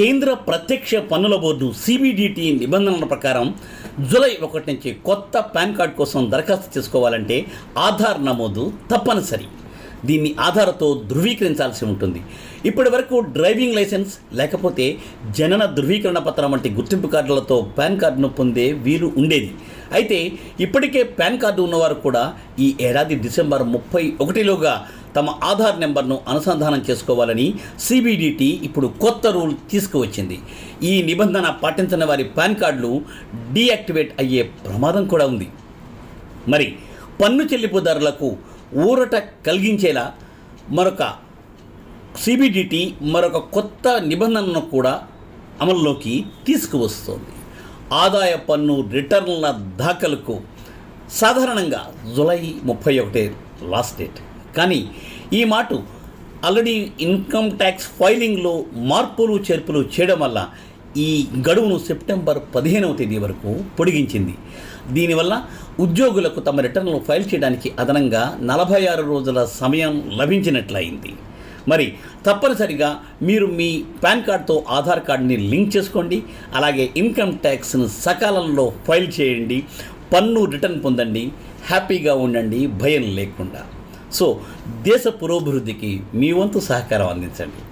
కేంద్ర ప్రత్యక్ష పన్నుల బోర్డు సిబిడిటి నిబంధనల ప్రకారం జూలై ఒకటి నుంచి కొత్త పాన్ కార్డ్ కోసం దరఖాస్తు చేసుకోవాలంటే ఆధార్ నమోదు తప్పనిసరి. దీన్ని ఆధార్తో ధృవీకరించాల్సి ఉంటుంది. ఇప్పటి వరకు డ్రైవింగ్ లైసెన్స్ లేకపోతే జనన ధృవీకరణ పత్రం వంటి గుర్తింపు కార్డులతో పాన్ కార్డును పొందే వీలు ఉండేది. అయితే ఇప్పటికే పాన్ కార్డు ఉన్నవారు కూడా ఈ ఏడాది డిసెంబర్ ముప్పై ఒకటిలోగా తమ ఆధార్ నెంబర్ను అనుసంధానం చేసుకోవాలని సిబిడిటి ఇప్పుడు కొత్త రూల్ తీసుకువచ్చింది. ఈ నిబంధన పాటించని వారి పాన్ కార్డులు డీయాక్టివేట్ అయ్యే ప్రమాదం కూడా ఉంది. మరి పన్ను చెల్లింపుదారులకు ఊరట కలిగించేలా మరొక సిబిడిటి మరొక కొత్త నిబంధనను కూడా అమల్లోకి తీసుకువస్తోంది. ఆదాయ పన్ను రిటర్న్ల దాఖలకు సాధారణంగా జులై ముప్పై ఒకటే లాస్ట్ డేట్. కానీ ఈ మాట ఆల్రెడీ ఇన్కమ్ ట్యాక్స్ ఫైలింగ్లో మార్పులు చేర్పులు చేయడం వల్ల ఈ గడువును సెప్టెంబర్ పదిహేనవ తేదీ వరకు పొడిగించింది. దీనివల్ల ఉద్యోగులకు తమ రిటర్న్లు ఫైల్ చేయడానికి అదనంగా నలభై ఆరు రోజుల సమయం లభించినట్లయింది. మరి తప్పనిసరిగా మీరు మీ పాన్ కార్డ్తో ఆధార్ కార్డ్ని లింక్ చేసుకోండి అలాగే ఇన్కమ్ ట్యాక్స్ను సకాలంలో ఫైల్ చేయండి పన్ను రిటర్న్ పొందండి హ్యాపీగా ఉండండి భయం లేకుండా. సో దేశ పురోభివృద్ధికి మీ వంతు సహకారం అందించండి.